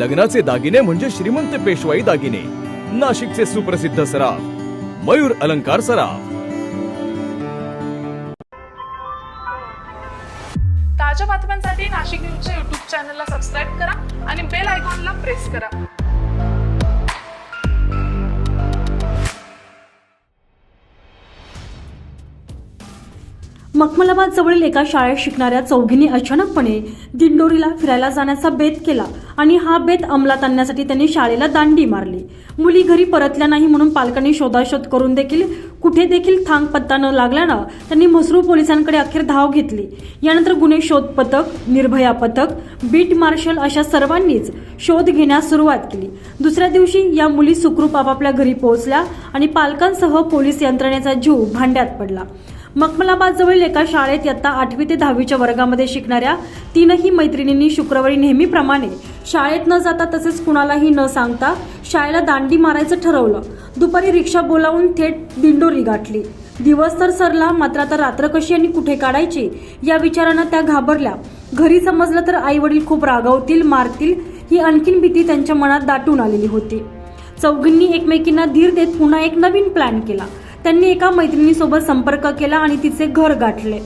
लग्नाचे दागिने म्हणजे श्रीमंत पेशवाई दागिने. नाशिकचे सुप्रसिद्ध सराफ मयूर अलंकार सराफ. ताज्या बातम्यांसाठी नाशिक न्यूजच्या युट्यूब चॅनलला सबस्क्राईब करा आणि बेल आयकॉनला प्रेस करा. मखमलाबाद जवळील एका शाळेत शिकणाऱ्या चौघींनी अचानकपणे दिंडोरीला फिरायला जाण्याचा बेत केला. आणि हा बेत अंमलात आणण्यासाठी त्यांनी शाळेला दांडी मारली. मुली घरी परतल्या नाही म्हणून पालकांनी शोधाशोध करून देखील कुठे देखील थांग पत्ता न लागल्यानं त्यांनी मसरू पोलिसांकडे अखेर धाव घेतली. यानंतर गुन्हे शोध पथक निर्भया पथक बीट मार्शल अशा सर्वांनीच शोध घेण्यास सुरुवात केली. दुसऱ्या दिवशी या मुली सुखरूप आपापल्या घरी पोहोचल्या आणि पालकांसह पोलीस यंत्रणेचा जीव भांड्यात पडला. मखमलाबादजवळील एका शाळेत इयत्ता आठवी ते दहावीच्या वर्गामध्ये शिकणाऱ्या तीनही मैत्रिणींनी शुक्रवारी नेहमीप्रमाणे शाळेत न जाता तसेच कुणालाही न सांगता शाळेला दांडी मारायचं ठरवलं. दुपारी रिक्षा बोलावून थेट दिंडोरी गाठली. दिवस तर सरला मात्र आता रात्र कशी आणि कुठे काढायची या विचारानं त्या घाबरल्या. घरी समजलं तर आई वडील खूप रागवतील मारतील ही आणखीन भीती त्यांच्या मनात दाटून आलेली होती. चौघींनी एकमेकींना धीर देत पुन्हा एक नवीन प्लॅन केला. त्यांनी एका मैत्रिणीसोबत संपर्क केला आणि तिचे घर गाठले.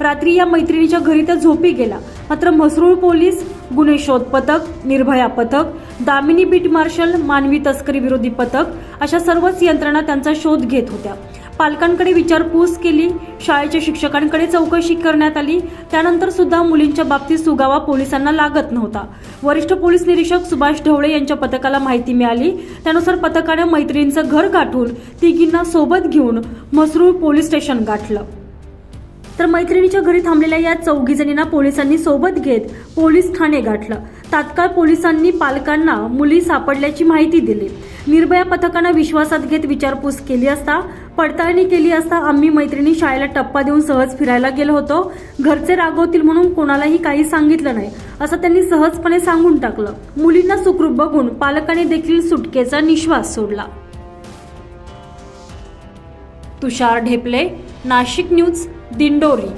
रात्री या मैत्रिणीच्या घरी तर झोपी गेला. मात्र म्हसरूळ पोलीस गुन्हे शोध पथक निर्भया पथक दामिनी बीट मार्शल मानवी तस्करी विरोधी पथक अशा सर्वच यंत्रणा त्यांचा शोध घेत होत्या. पालकांकडे विचारपूस केली. शाळेच्या शिक्षकांकडे चौकशी करण्यात आली. त्यानंतर सुद्धा मुलींच्या बाबतीत सुगावा पोलिसांना लागत नव्हता. वरिष्ठ पोलीस निरीक्षक सुभाष ढवळे यांच्या पथकाला माहिती मिळाली. त्यानुसार पथकाने मैत्रिणींचं घर गाठून तिघींना सोबत घेऊन मसरूळ पोलीस स्टेशन गाठलं. तर मैत्रिणीच्या घरी थांबलेल्या या चौघीजणींना पोलिसांनी सोबत घेत पोलीस ठाणे गाठलं. तात्काळ पोलिसांनी पालकांना मुली सापडल्याची माहिती दिली. निर्भया पथकानं विश्वासात घेत विचारपूस केली असता पडताळणी केली असता आम्ही मैत्रिणी शाळेला टप्पा देऊन सहज फिरायला गेलो होतो. घरचे रागवतील म्हणून कोणालाही काही सांगितलं नाही असं त्यांनी सहजपणे सांगून टाकलं. मुलींना सुखरूप बघून पालकांनी देखील सुटकेचा निश्वास सोडला. तुषार ढेपले नाशिक न्यूज दिंडोरी.